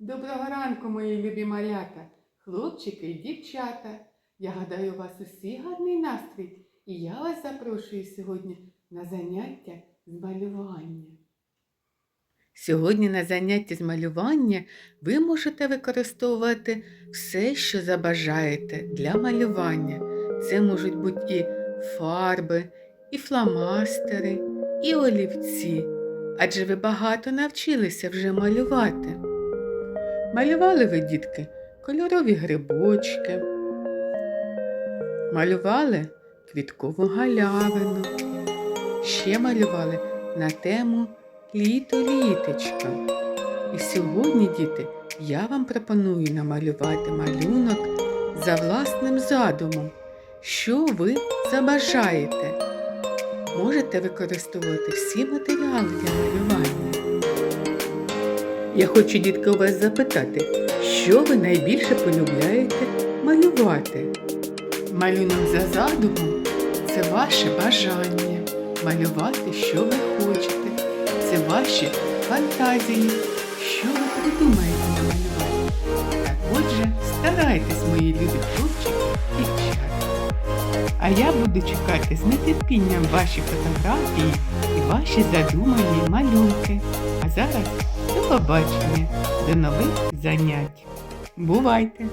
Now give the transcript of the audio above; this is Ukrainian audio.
Доброго ранку, мої любі малята, хлопчики і дівчата. Я гадаю, у вас усі гарний настрій, і я вас запрошую сьогодні на заняття з малювання. Сьогодні на занятті з малювання ви можете використовувати все, що забажаєте для малювання. Це можуть бути і фарби, і фломастери, і олівці. Адже ви багато навчилися вже малювати. Малювали ви, дітки, кольорові грибочки, малювали квіткову галявину, ще малювали на тему літо-літечко. І сьогодні, діти, я вам пропоную намалювати малюнок за власним задумом. Що ви забажаєте? Можете використовувати всі матеріали для малювання. Я хочу, дітки, у вас запитати, що ви найбільше полюбляєте малювати? Малюнок за задумом це ваше бажання малювати, що ви хочете. Це ваші фантазії, що ви придумаєте намалювати. Так отже, старайтесь, мої любі хлопчики і дівчата. А я буду чекати з нетерпінням ваші фотографії і ваші задумані малюнки. А зараз побачення, до нових занять. Бувайте!